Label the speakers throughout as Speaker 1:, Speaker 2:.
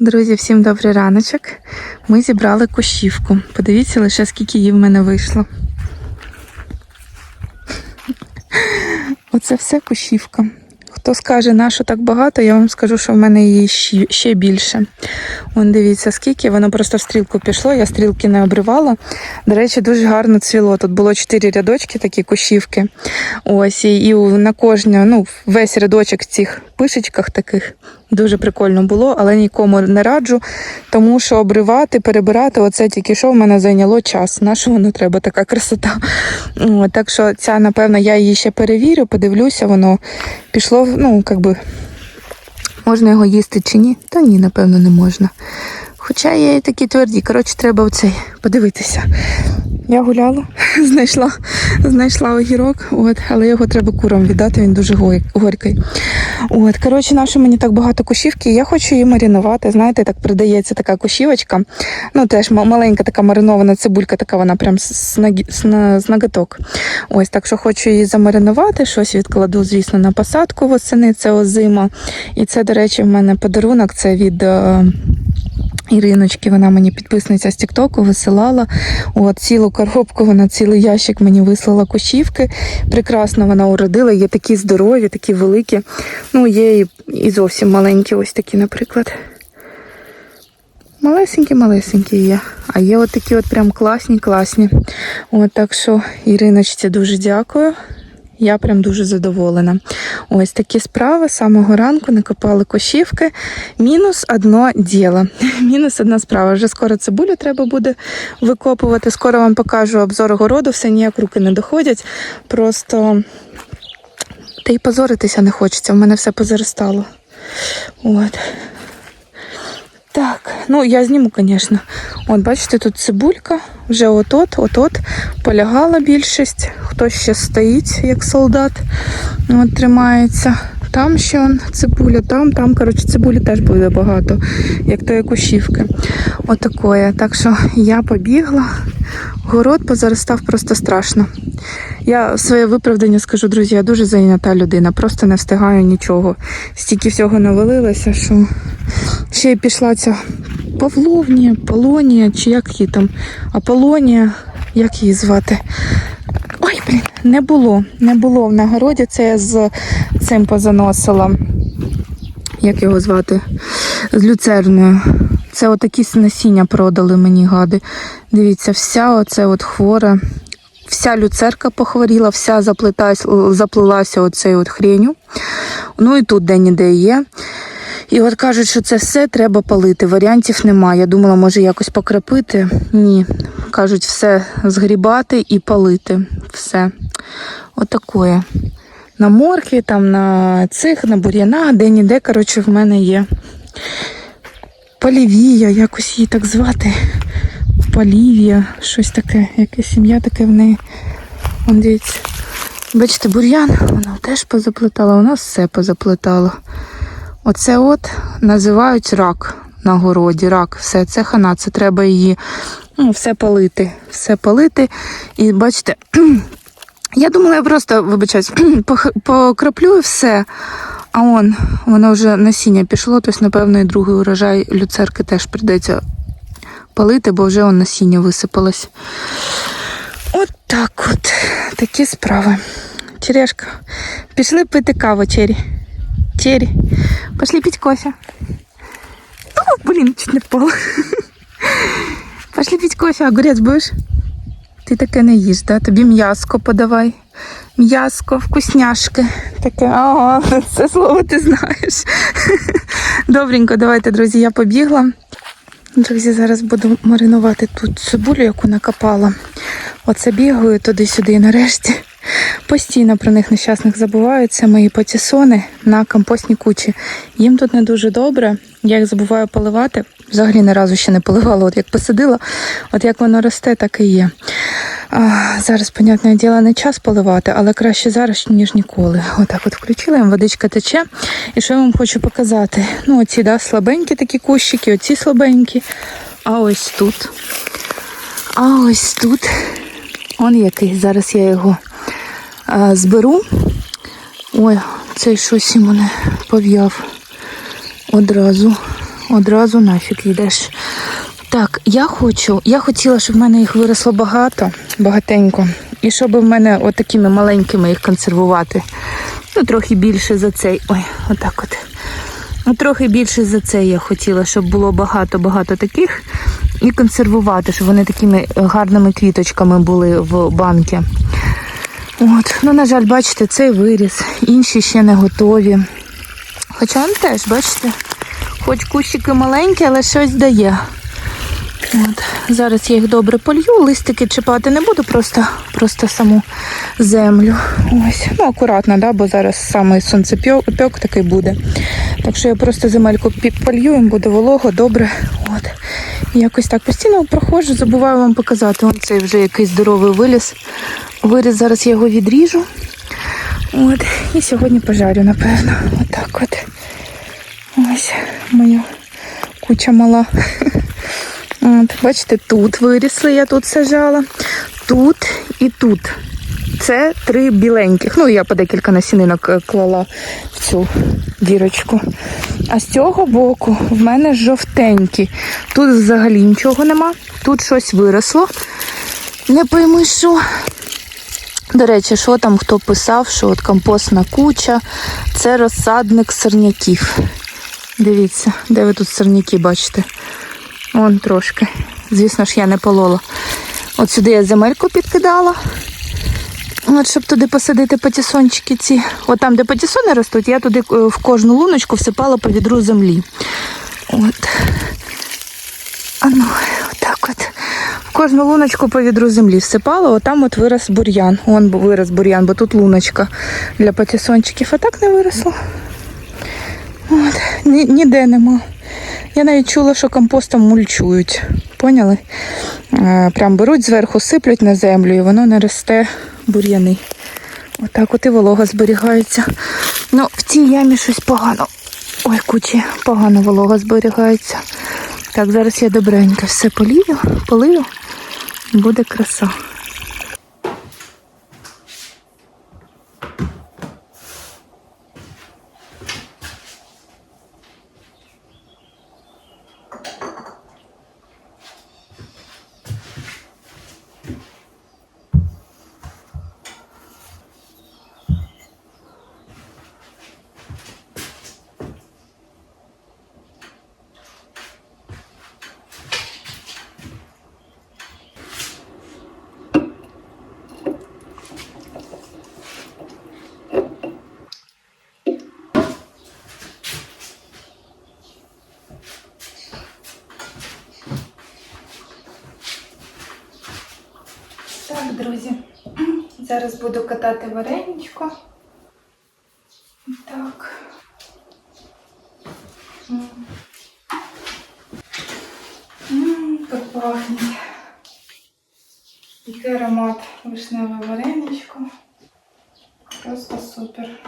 Speaker 1: Друзі, всім добрий раночок. Ми зібрали кущівку. Подивіться лише, скільки її в мене вийшло. Оце все кущівка. Хто скаже, на що так багато, я вам скажу, що в мене її ще- більше. Вон дивіться, скільки, воно просто в стрілку пішло, я стрілки не обривала. До речі, дуже гарно цвіло. Тут було чотири рядочки, такі кущівки. Ось, і, на кожне, ну, весь рядочок в цих пишечках таких. Дуже прикольно було, але нікому не раджу, тому що обривати, перебирати, оце тільки що в мене зайняло час. На що воно треба, така красота. Так що ця, напевно, я її ще перевірю, подивлюся, воно пішло, ну, як би, можна його їсти чи ні? Та ні, напевно, не можна. Хоча є такі тверді. Коротше, треба оцей подивитися. Я гуляла, знайшла, знайшла огірок, от, але його треба курам віддати, він дуже горький. От, коротше, нащо мені так багато кушівки, я хочу її маринувати. Знаєте, так продається така кушівочка. Ну, теж маленька така маринована цибулька, така вона прям з, з, ноготок. Ось, так що хочу її замаринувати, щось відкладу, звісно, на посадку восени, це озима. І це, до речі, в мене подарунок, це від. Іриночки, вона мені підписниця з Тіктоку висилала. От цілу коробку, вона цілий ящик мені вислала кущівки. Прекрасно вона уродила. Є такі здорові, такі великі. Ну, є і, і зовсім маленькі, ось такі, наприклад. Малесенькі-малесенькі є. А є от такі от прям класні, класні. От так що Іриночці дуже дякую. Я прям дуже задоволена. Ось такі справи з самого ранку накопали кошівки. Мінус одно діло. Мінус одна справа. Вже скоро цибулю треба буде викопувати. Скоро вам покажу обзор городу, все ніяк руки не доходять. Просто та й позоритися не хочеться. В мене все позаростало. От. Так, ну я зніму, звісно. От, бачите, тут цибулька, вже от-от, от-от полягала більшість. Хтось ще стоїть, як солдат, от, тримається. Там ще он, цибуля, там, там, коротше, цибулі теж буде багато, як тої кущівки. Отакое. Так що я побігла. Город позаростав просто страшно. Я своє виправдання скажу, друзі, я дуже зайнята людина, просто не встигаю нічого. Стільки всього навалилося, що ще й пішла ця Павловнія, Полонія, чи як її там, Аполонія, як її звати. Ой, блін, не було. Не було в нагороді. Це я з цим позаносила. Як його звати? З люцерною. Це отакі насіння продали мені гади. Дивіться, вся оце от хвора. Вся люцерка похворіла, вся заплилася оцею от хреню. Ну і тут де-ніде є. І от кажуть, що це все треба палити. Варіантів немає. Я думала, може якось покрапити. Ні. Кажуть, все згрібати і палити. Все. Отакое. На моркві, там на цих, на бур'янах, де-ніде, коротше, в мене є. Полівія, якось її так звати. Полівія, щось таке, якесь ім'я таке в неї. Вон дивіться. Бачите, бур'ян, вона теж позаплетала, нас все позаплетало. Оце от називають рак на городі. Рак, все, це хана, це треба її ну, все палити. Все палити. І бачите, я думала, я просто, вибачаюсь, пох- покраплю все. А он, воно вже насіння пішло, тобто, напевно, і другий урожай люцерки теж прийдеться палити, бо вже он насіння висипалось. От так от. Такі справи. Черешка. Пішли пити каву, Чері. Чері. Пошли пить кофе. О, блин, чуть не впала. Пошли пить кофе, огурець будеш? Ти таке не їш, да? Тобі м'яско подавай. М'яско, вкусняшки. Таке, ага, це слово ти знаєш. Добренько, давайте, друзі, я побігла. Друзі, зараз буду маринувати тут цибулю, яку накопала. Оце бігаю туди-сюди нарешті. Постійно про них нещасних забуваю. Це мої патісони на компостній кучі. Їм тут не дуже добре. Я їх забуваю поливати. Взагалі ні разу ще не поливала. От як посадила, от як воно росте, так і є. А, зараз, понятне діло, не час поливати, але краще зараз, ніж ніколи. Отак от включила, їм водичка тече. І що я вам хочу показати? Ну, оці, да, слабенькі такі кущики, оці слабенькі. А ось тут. А ось тут. Он який. Зараз я його зберу. Ой, цей щось і мене пов'яв одразу. одразу нафіг йдеш. Так, я хочу, я хотіла, щоб в мене їх виросло багато, багатенько. І щоб в мене отакими маленькими їх консервувати. Ну, трохи більше за цей. Ой, отак от. Ну, трохи більше за це я хотіла, щоб було багато-багато таких. І консервувати, щоб вони такими гарними квіточками були в банки. От, ну, на жаль, бачите, цей виріс, інші ще не готові. Хоча он теж, бачите, хоч кущики маленькі, але щось дає. От. Зараз я їх добре полью, листики чіпати не буду, просто, просто саму землю. Ось. Ну, акуратно, да, бо зараз саме сонцепьок такий буде. Так що я просто земельку полью, їм буде волого, добре. От. Якось так постійно проходжу, забуваю вам показати. Ось цей вже якийсь здоровий виліз. Виріс, зараз я його відріжу. От. І сьогодні пожарю, напевно. Отак от. Ось моя куча мала. От, бачите, тут вирісли, я тут сажала, тут і тут. Це три біленьких. Ну, я по декілька насінинок е, клала в цю дірочку. А з цього боку в мене жовтенькі. Тут взагалі нічого нема. Тут щось виросло. Не пойму, що. До речі, що там хто писав, що от компостна куча це розсадник сорняків. Дивіться, де ви тут сорняки бачите? Вон трошки. Звісно ж, я не полола. От сюди я земельку підкидала. От, щоб туди посадити патісончики ці. От там, де патісони ростуть, я туди е, в кожну луночку всипала по відру землі. От. А ну, кожну луночку по відру землі всипала, отам от вирос бур'ян. Вон вирос бур'ян, бо тут луночка для патісончиків. А так не виросло. От. Ні, ніде нема. Я навіть чула, що компостом мульчують. Поняли? Е, Прям беруть зверху, сиплють на землю, і воно не росте бур'яни. Отак от і волога зберігається. Ну, в цій ямі щось погано. Ой, кучі, погано волога зберігається. Так, зараз я добренько все полію, полию, буде краса. Так, друзі, зараз буду катати вареничко. Так. Ммм, Як пахне. Який аромат вишневе вареничко. Просто супер.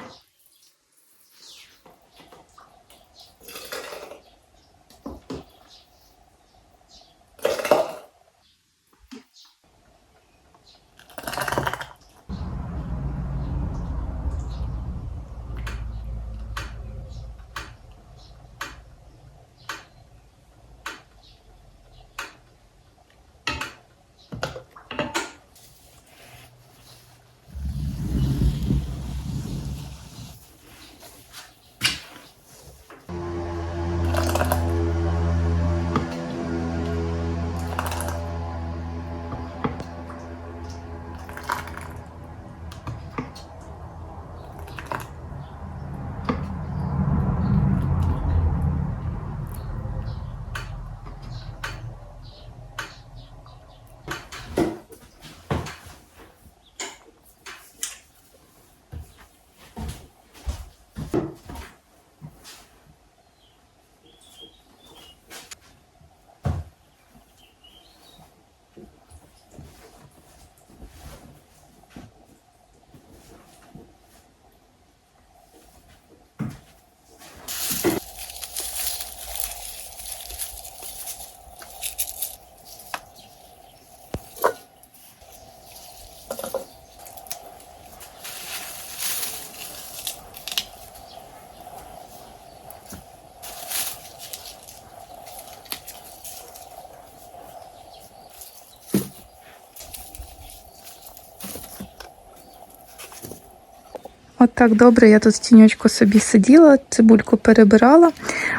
Speaker 1: Так добре, я тут в тіньочку собі сиділа, цибульку перебирала.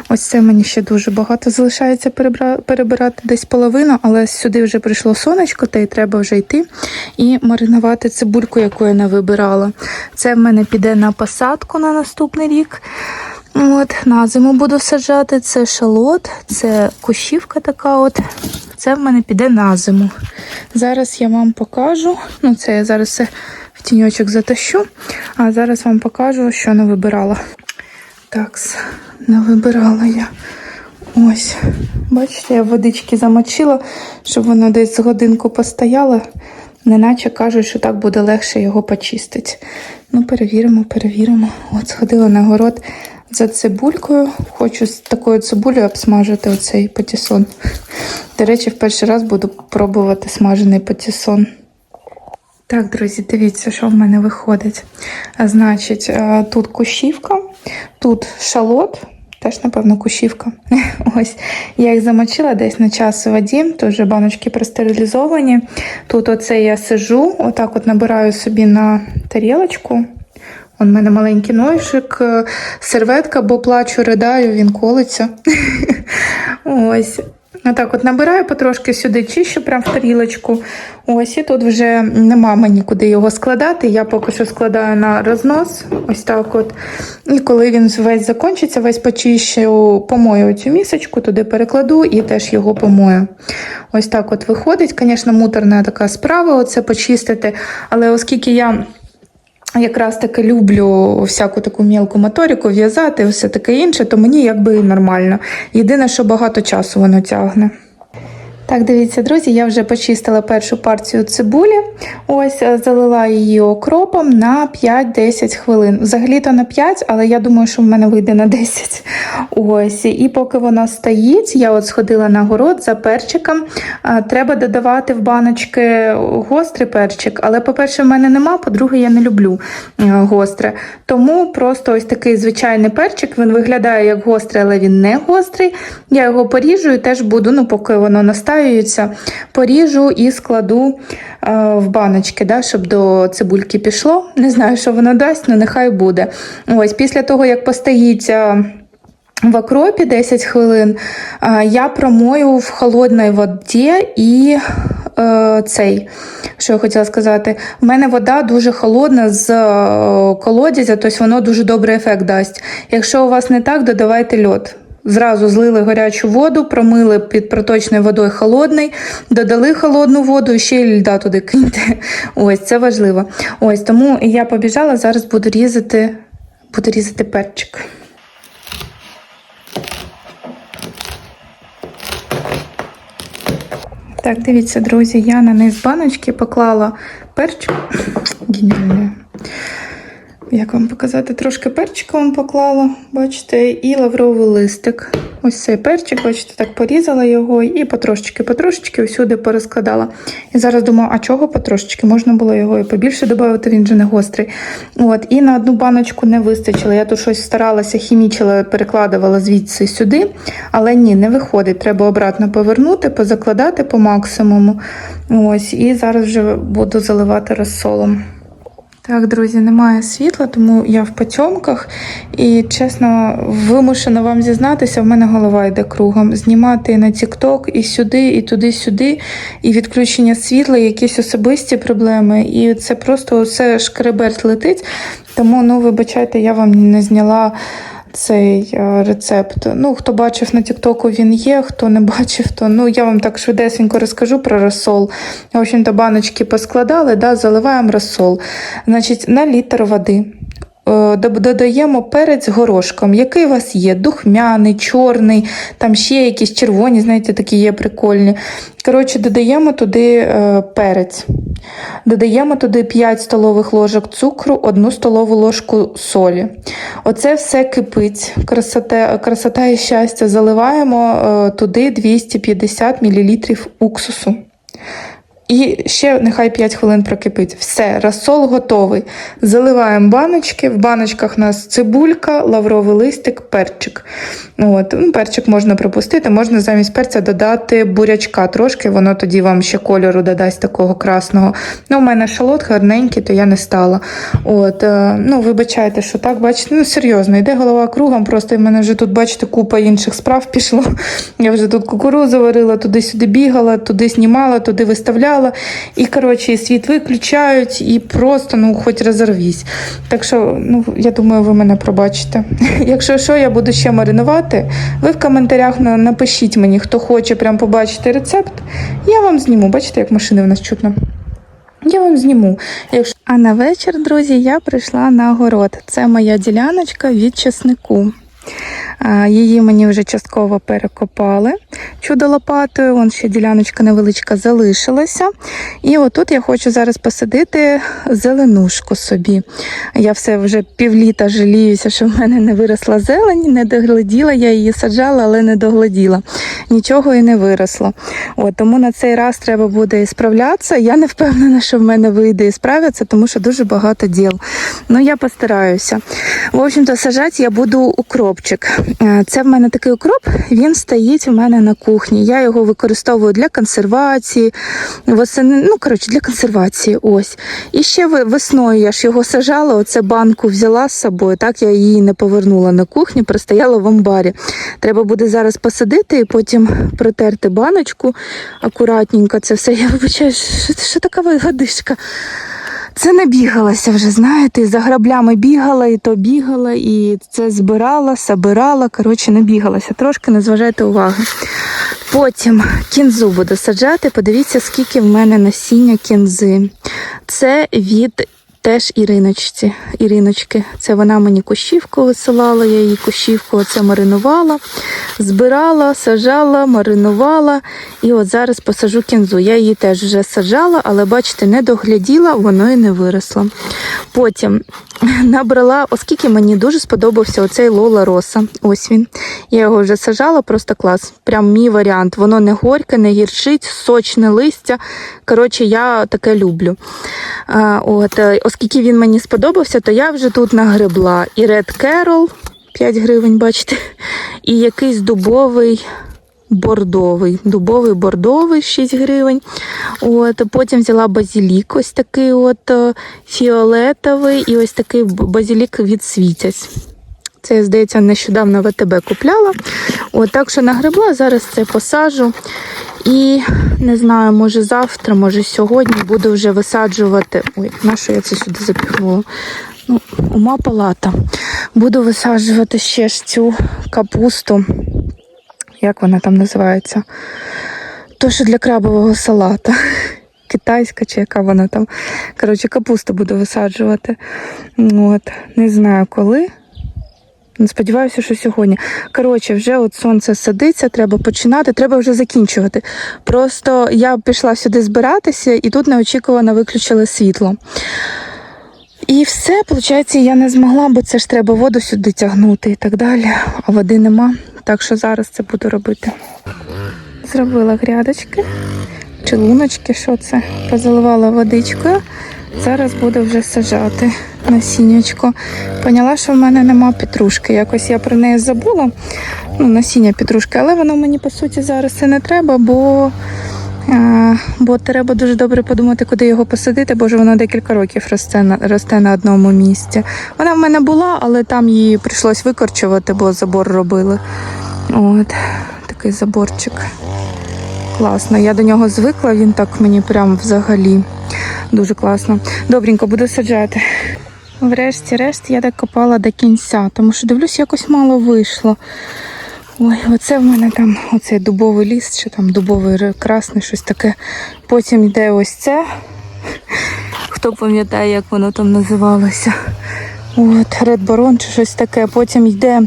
Speaker 1: Ось це мені ще дуже багато залишається перебирати десь половину, але сюди вже прийшло сонечко, та й треба вже йти і маринувати цибульку, яку я не вибирала. Це в мене піде на посадку на наступний рік. От, на зиму буду саджати. Це шалот, це кущівка така. от. Це в мене піде на зиму. Зараз я вам покажу. Ну, це я зараз все в тіньочок затащу. А зараз вам покажу, що не вибирала. Так, не вибирала я. Ось. Бачите, я водички замочила, щоб воно десь з годинку постояло. Неначе кажуть, що так буде легше його почистити. Ну, перевіримо, перевіримо. От сходила на город за цибулькою. Хочу з такою цибулею обсмажити оцей патісон. До речі, в перший раз буду пробувати смажений патісон. Так, друзі, дивіться, що в мене виходить. Значить, тут кущівка, тут шалот, теж, напевно, кущівка. Ось я їх замочила десь на час у воді, тут вже баночки простерилізовані. Тут оце я сижу, отак от набираю собі на тарілочку. В мене маленький ножик, е, серветка, бо плачу, ридаю, він колиться. Ось. Отак от набираю потрошки сюди, чищу прямо в тарілочку. Ось і тут вже нема мені куди його складати. Я поки що складаю на рознос. Ось так от. І коли він весь закінчиться, весь почищу, помою цю місочку, туди перекладу і теж його помою. Ось так от виходить. Звісно, муторна така справа, оце почистити. Але оскільки я. Якраз таки люблю всяку таку мілку моторику, в'язати, все таке інше, то мені якби нормально. Єдине, що багато часу воно тягне. Так, дивіться, друзі, я вже почистила першу партію цибулі. Ось е, залила її окропом на 5-10 хвилин. Взагалі-то на 5, але я думаю, що в мене вийде на 10. Ось. І поки вона стоїть, я от сходила на город за перчиком. Треба додавати в баночки гострий перчик. Але, по-перше, в мене нема, по-друге, я не люблю е, гостре. Тому просто ось такий звичайний перчик. Він виглядає як гострий, але він не гострий. Я його поріжу і теж буду, ну, поки воно настаюється, поріжу і складу е, в баночки, да, щоб до цибульки пішло. Не знаю, що воно дасть, але нехай буде. Ось після того, як постоїть. е, в окропі 10 хвилин я промою в холодній воді і е, цей, що я хотіла сказати, в мене вода дуже холодна з е, колодязя, тобто воно дуже добрий ефект дасть. Якщо у вас не так, додавайте льод. Зразу злили гарячу воду, промили під проточною водою холодний, додали холодну воду і ще льда туди киньте. Ось це важливо. Ось тому я побіжала, зараз буду різати, буду різати перчик. Так, дивіться, друзі, я на низ баночки поклала перчик. Геніально. Як вам показати, трошки перчика вам поклала, бачите, і лавровий листик. Ось цей перчик, бачите, так порізала його і потрошечки, потрошечки усюди порозкладала. І зараз думаю, а чого потрошечки? Можна було його і побільше додати, він же не гострий. От, і на одну баночку не вистачило. Я тут щось старалася, хімічила, перекладувала звідси сюди, але ні, не виходить. Треба обратно повернути, позакладати по максимуму. Ось, і зараз вже буду заливати розсолом. Так, друзі, немає світла, тому я в потьомках. І чесно, вимушена вам зізнатися, в мене голова йде кругом. Знімати на TikTok, і сюди, і туди-сюди, і відключення світла, і якісь особисті проблеми. І це просто все шкреберть летить. Тому, ну, вибачайте, я вам не зняла цей е, рецепт. Ну, хто бачив на Тіктоку, він є, хто не бачив, то ну я вам так швидесенько розкажу про розсол. В общем-то, баночки поскладали, да, заливаємо розсол. Значить, на літр води. Е, Додаємо перець горошком, який у вас є, духмяний, чорний, там ще якісь червоні, знаєте, такі є прикольні. Коротше, додаємо туди е, перець. Додаємо туди 5 столових ложок цукру, 1 столову ложку солі. Оце все кипить, красота, красота і щастя. Заливаємо е, туди 250 мл уксусу. І ще нехай 5 хвилин прокипить. Все, розсол готовий. Заливаємо баночки. В баночках у нас цибулька, лавровий листик, перчик. От. Ну, перчик можна пропустити, можна замість перця додати бурячка трошки, воно тоді вам ще кольору додасть такого красного. Ну, у мене шалот гарненький, то я не стала. От, е, ну, вибачайте, що так, бачите, ну серйозно, йде голова кругом, просто в мене вже тут, бачите, купа інших справ пішло. Я вже тут кукурузу варила, туди-сюди бігала, туди знімала, туди виставляла. І, коротше, і світ виключають, і просто, ну, хоч розорвісь. Так що, ну, я думаю, ви мене пробачите. Якщо що, я буду ще маринувати, ви в коментарях на- напишіть мені, хто хоче прям побачити рецепт. Я вам зніму. Бачите, як машини в нас чутно. Я вам зніму. Якщо... А на вечір, друзі, я прийшла на город. Це моя діляночка від чеснику. Її мені вже частково перекопали чудо лопатою. Вон ще діляночка невеличка залишилася. І отут я хочу зараз посадити зеленушку собі. Я все вже півліта жаліюся, що в мене не виросла зелень, не догляділа, я її саджала, але не догляділа. Нічого і не виросло. От, тому на цей раз треба буде і справлятися. Я не впевнена, що в мене вийде і справиться, тому що дуже багато діл. Ну, я постараюся. В общем-то, сажати я буду укропчик. Е, Це в мене такий укроп, він стоїть у мене на кухні. Я його використовую для консервації, восени, ну, коротше, для консервації. Ось. І ще весною я ж його сажала, оце банку взяла з собою, так я її не повернула на кухню, простояла в амбарі. Треба буде зараз посадити і потім протерти баночку акуратненько. Це все. Я вибачаю, що, що така вигадишка. Це не бігалася вже, знаєте, за граблями бігала, і то бігала, і це збирала, собирала. Коротше, не бігалася. Трошки не зважайте уваги. Потім кінзу буду саджати. Подивіться, скільки в мене насіння кінзи. Це від теж Іриночці. Іриночки. Це вона мені кущівку висилала, я її кущівку оце маринувала, збирала, сажала, маринувала. І от зараз посажу кінзу. Я її теж вже саджала, але бачите, не догляділа, воно і не виросло. Потім набрала, оскільки мені дуже сподобався оцей Лола Роса. Ось він. Я його вже сажала, просто клас. Прям мій варіант. Воно не горьке, не гірчить, сочне листя. Коротше, я таке люблю. От, е, оскільки він мені сподобався, то я вже тут нагребла і Red Carol 5 гривень, бачите, і якийсь дубовий. Бордовий, дубовий бордовий 6 гривень. От, потім взяла базілік, ось такий от е, фіолетовий, і ось такий базілік від світязь. Це, здається, нещодавно ВТБ купляла. От, так що нагребла, зараз це посаджу. І не знаю, може завтра, може сьогодні буду вже висаджувати. Ой, на що я це сюди запіхнула? Ума палата. Буду висаджувати ще ж цю капусту. Як вона там називається? То, що для крабового салата. Китайська чи яка вона там. Коротше, капусту буду висаджувати. От, не знаю коли. Ну, Сподіваюся, що сьогодні. Коротше, вже от сонце садиться, треба починати, треба вже закінчувати. Просто я пішла сюди збиратися, і тут неочікувано виключили світло. І все, виходить, я не змогла, бо це ж треба воду сюди тягнути і так далі. А води нема. Так що зараз це буду робити. Зробила грядочки, чи луночки, що це? Позаливала водичкою. Зараз буду вже сажати насіннячко. Поняла, що в мене нема петрушки. Якось я про неї забула. Ну, насіння петрушки, але воно мені по суті зараз і не треба, бо, бо треба дуже добре подумати, куди його посадити, бо ж воно декілька років росте на, росте на одному місці. Вона в мене була, але там її прийшлось викорчувати, бо забор робили. От, такий заборчик. Класно. Я до нього звикла, він так мені прям взагалі дуже класно. Добренько, буду саджати. Врешті-решт я так копала до кінця, тому що дивлюсь, якось мало вийшло. Ой, оце в мене там оцей дубовий ліс, чи там дубовий красний, щось таке. Потім йде ось це. Хто пам'ятає, як воно там називалося? От, Ред Барон чи щось таке. Потім йде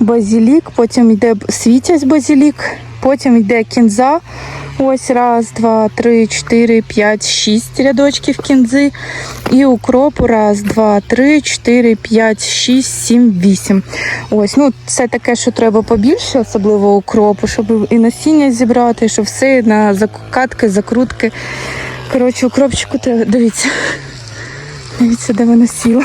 Speaker 1: базілік, потім йде світязь базілік, потім йде кінза. Ось раз, два, три, чотири, п'ять, шість рядочків кінзи. І укропу раз, два, три, чотири, п'ять, шість, сім, вісім. Ось, ну це таке, що треба побільше, особливо укропу, щоб і насіння зібрати, щоб все на закатки, закрутки. Коротше, укропчику треба. Дивіться. Дивіться, де вона сіла.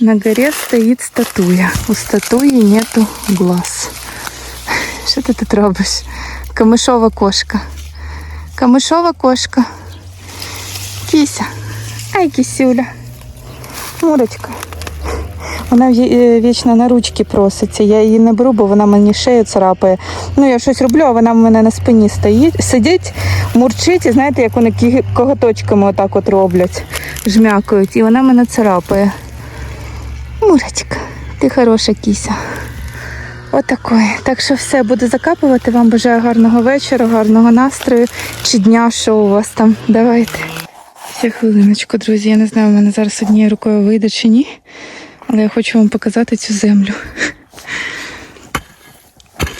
Speaker 1: На горе стоїть статуя. У статуї нету глаз. Що ти тут робиш? Камишова кошка. Камишова кошка. Кіся. Ай, кісюля. Мурочка. Вона вічно на ручки проситься. Я її не беру, бо вона мені шею царапає. Ну, я щось роблю, а вона в мене на спині стоїть, сидить, мурчить, і знаєте, як вони коготочками отак от роблять, жмякають, і вона мене царапає. Мурочка, ти хороша кіся. Отакої. Так що все, буду закапувати. Вам бажаю гарного вечора, гарного настрою чи дня, що у вас там. Давайте. Ще хвилиночку, друзі. Я не знаю, у мене зараз однією рукою вийде чи ні. Але я хочу вам показати цю землю.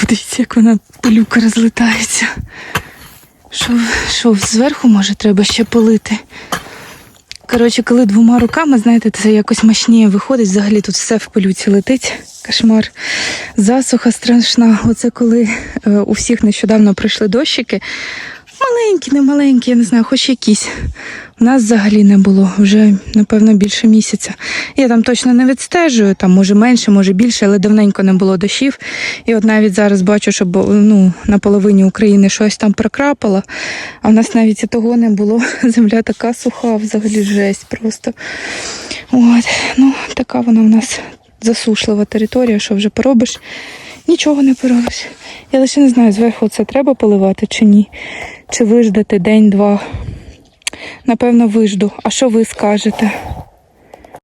Speaker 1: Подивіться, як вона пилюка розлітається. Що, що зверху, може, треба ще полити. Коротше, коли двома руками, знаєте, це якось мощніше виходить. Взагалі тут все в пилюці летить. Кошмар. Засуха страшна. Оце коли е, у всіх нещодавно прийшли дощики. Маленькі, не маленькі, я не знаю, хоч якісь. У нас взагалі не було вже, напевно, більше місяця. Я там точно не відстежую, там може менше, може більше, але давненько не було дощів. І от навіть зараз бачу, що ну, на половині України щось там прокрапало, а в нас навіть і того не було. Земля така суха, взагалі жесть просто. От, ну, така вона в нас засушлива територія, що вже поробиш. Нічого не поробиш. Я лише не знаю, зверху це треба поливати чи ні. Чи виждати день-два. Напевно, вижду. А що ви скажете?